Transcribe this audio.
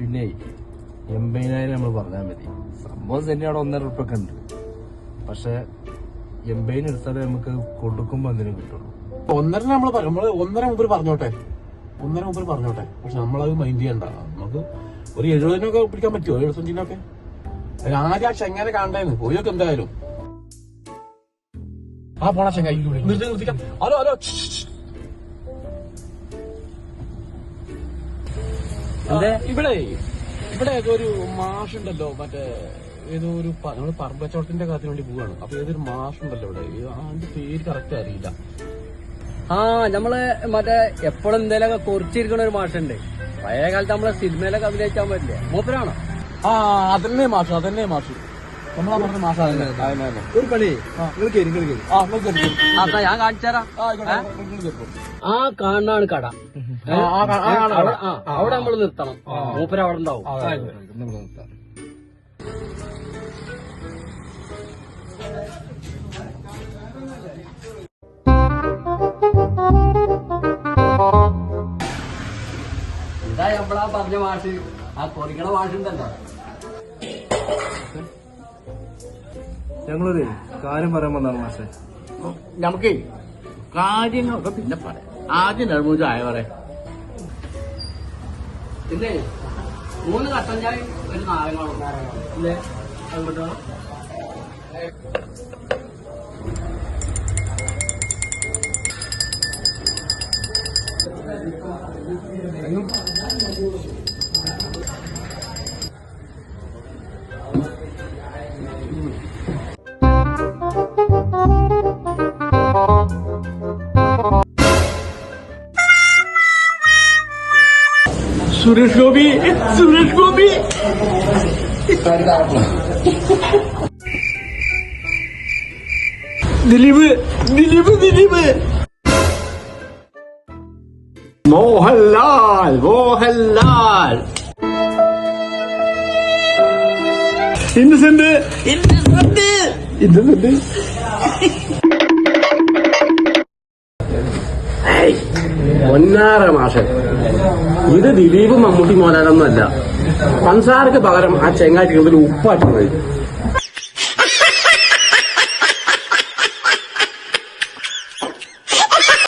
പിന്നെ എൺപതിനായിരം നമ്മൾ പറഞ്ഞാൽ മതി. സംഭവം തന്നെ അവിടെ ഒന്നര ഉറുപ്പൊക്കെ ഉണ്ട്. പക്ഷെ എൺപതിന് എടുത്താലേ നമുക്ക് കൊടുക്കുമ്പോൾ അതിന് കിട്ടുള്ളൂ. ഒന്നര നമ്മൾ നമ്മൾ ഒന്നര മുമ്പ് പറഞ്ഞോട്ടെ? ഒന്നര മുമ്പ് പറഞ്ഞോട്ടെ? പക്ഷെ നമ്മളത് മൈൻഡ് ചെയ്യണ്ട. നമുക്ക് ഒരു എഴുപതിനൊക്കെ പിടിക്കാൻ പറ്റുമോ എഴുപത്തഞ്ചിനൊക്കെ? അതിന് ആദ്യം ആ ചെങ്ങനെ കാണണ്ടേന്ന്. പോയൊക്കെ എന്തായാലും. ആ പോണ ചെങ്ങായി. നിർത്തി നിർത്തിക്കാം. Hello hello. ഇവിടെ ഇവിടെ ഏതോ ഒരു മാഷുണ്ടല്ലോ മറ്റേ ഏതോ ഒരു നമ്മൾ പറമ്പച്ചോട്ടത്തിന്റെ കാര്യത്തിന് വേണ്ടി പോവാണ്. അപ്പൊ ഏതൊരു മാഷുണ്ടല്ലോ ഇവിടെ? അതിന്റെ പേര് കറക്റ്റ് അറിയില്ല. ആ നമ്മൾ മറ്റേ എപ്പോഴും എന്തേലൊക്കെ കുറിച്ചിരിക്കണ ഒരു മാഷുണ്ട്. പഴയ കാലത്ത് നമ്മളെ സിനിമയിലൊക്കെ അഭിനയിക്കാൻ പറ്റില്ലേ? മൂപ്പരാണോ? ആ അതന്നെ മാഷു അതന്നെ മാഷ്. നമ്മളാ പറഞ്ഞ. ഒരു പണി. ഞാൻ ആ, കാണാണ് കട. അവിടെ നമ്മൾ നമ്മൾ നിർത്തണം മൂപ്പര അവിടെ ഉണ്ടാവും. ഇതാ എപ്പോഴാ പറഞ്ഞ വാഷ് ആ കൊറിക്കണ മാഷുണ്ടല്ലോ. ഞങ്ങളൊരു കാര്യം പറയാൻ വന്നാണ് മാഷെ. നമുക്ക് കാര്യങ്ങളൊക്കെ പിന്നെ പറയാം. ആദ്യം നിർമ്മിച്ച ആയ പറയാം പിന്നെ മൂന്ന് കട്ടൻ ചായ ഒരു നാരങ്ങളും ഇല്ലേ അതുകൊണ്ട് സുരേഷ് ഗോപി സുരേഷ് ഗോപി. ദിലീപ് ദിലീപ് ദിലീപ്. മോഹൻലാൽ മോഹൻലാൽ. ഇന്നസെന്റ്. ഇന്നസെന്റ്. ഇന്നസെന്റ്. പൊന്നാറ മാഷൻ ഇത് ദിലീപ് മമ്മൂട്ടി മോലാലൊന്നുമല്ല പൻസാർക്ക് പകരം ആ ചെങ്ങാറ്റി ഉപ്പാട്ടുന്നത്